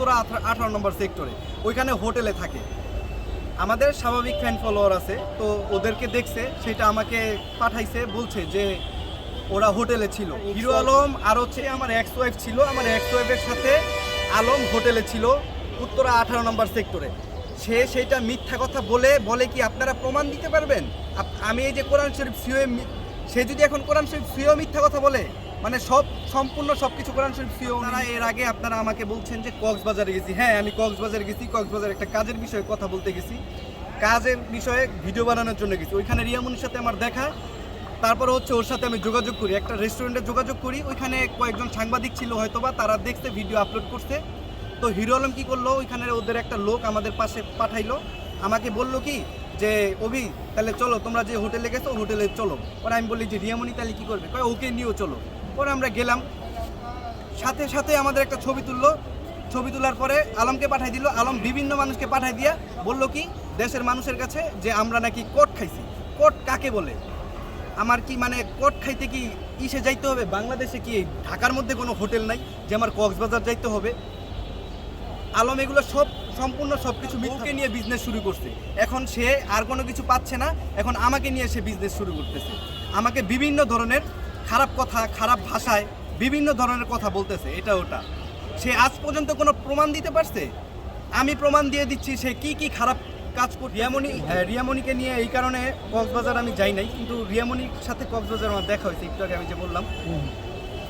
উত্তরা আঠারো নম্বর সেক্টরে ওইখানে হোটেলে থাকে। আমাদের স্বাভাবিক ফ্যান ফলোয়ার আছে তো ওদেরকে দেখছে সেটা আমাকে পাঠাইছে বলছে যে ওরা হোটেলে ছিল। হিরো আলম আর হচ্ছে আমার এক্স ওয়াইফ ছিল আমার এক্স ওয়াইফের সাথে আলম হোটেলে ছিল উত্তরা আঠারো নম্বর সেক্টরে সে সেটা মিথ্যা কথা বলে বলে কি আপনারা প্রমাণ দিতে পারবেন? আমি এই যে কোরআন শরীফ সিও সে যদি এখন কোরআন শরীফ সিও মিথ্যা কথা বলে মানে সব সম্পূর্ণ সব কিছু সিও আপনারা এর আগে আপনারা আমাকে বলছেন যে কক্সবাজারে গেছি। হ্যাঁ আমি কক্সবাজারে গেছি, কক্সবাজার একটা কাজের বিষয়ে কথা বলতে গেছি। কাজের বিষয়ে ভিডিও বানানোর জন্য গেছি। ওইখানে রিয়ামনির সাথে আমার দেখা। তারপরে হচ্ছে ওর সাথে আমি যোগাযোগ করি। একটা রেস্টুরেন্টে যোগাযোগ করি। ওইখানে কয়েকজন সাংবাদিক ছিল হয়তোবা, তারা দেখতে ভিডিও আপলোড করছে। তো হিরো আলম কী করল? ওইখানে ওদের একটা লোক আমাদের পাশে পাঠাইলো। আমাকে বলল কি যে, অভি, তাহলে চলো, তোমরা যে হোটেলে গেছো হোটেলে চলো। পরে আমি বলি যে, রিয়ামণি, তাহলে কী করবে? কয়, ওকে নিয়েও চলো। পরে আমরা গেলাম। সাথে সাথে আমাদের একটা ছবি তুললো। ছবি তোলার পরে আলমকে পাঠাই দিল। আলম বিভিন্ন মানুষকে পাঠাই দিয়া বলল কি, দেশের মানুষের কাছে যে আমরা নাকি কোট খাইছি। কোট কাকে বলে? আমার কি মানে কোট খাইতে কি ইসে যাইতে হবে? বাংলাদেশে কি ঢাকার মধ্যে কোনো হোটেল নাই যে আমার কক্সবাজার যাইতে হবে? আলম এগুলো সব সম্পূর্ণ সব কিছু মিথ্যাকে নিয়ে বিজনেস শুরু করছে। এখন সে আর কোনো কিছু পাচ্ছে না। এখন আমাকে নিয়ে সে বিজনেস শুরু করতেছে। আমাকে বিভিন্ন ধরনের খারাপ কথা খারাপ ভাষায় বিভিন্ন ধরনের কথা বলতেছে এটা ওটা। সে আজ পর্যন্ত কোনো প্রমাণ দিতে পারছে? আমি প্রমাণ দিয়ে দিচ্ছি সে কি কি খারাপ কাজ কর রিয়ামণি হ্যাঁ রিয়ামণিকে নিয়ে এই কারণে কক্সবাজার আমি যাই নাই কিন্তু রিয়ামণির সাথে কক্সবাজার আমার দেখা হয়েছে একটু আগে আমি যে বললাম।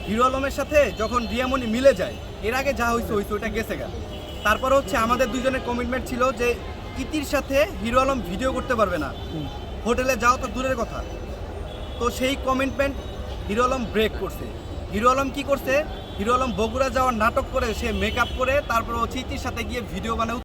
হিরো আলমের সাথে যখন রিয়ামণি মিলে যায় এর আগে যা হয়েছে হয়েছে ওটা গেছে গা। তারপর হচ্ছে আমাদের দুজনের কমিটমেন্ট ছিল যে ইতির সাথে হিরো আলম ভিডিও করতে পারবে না। হোটেলে যাও তো দূরের কথা। তো সেই কমিটমেন্ট হিরো আলম ব্রেক করছে। হিরো আলম কি করছে? হিরো আলম বগুড়া যাওয়ার নাটক করে, সে মেকআপ করে, তারপর ও ইতির সাথে গিয়ে ভিডিও বানায়।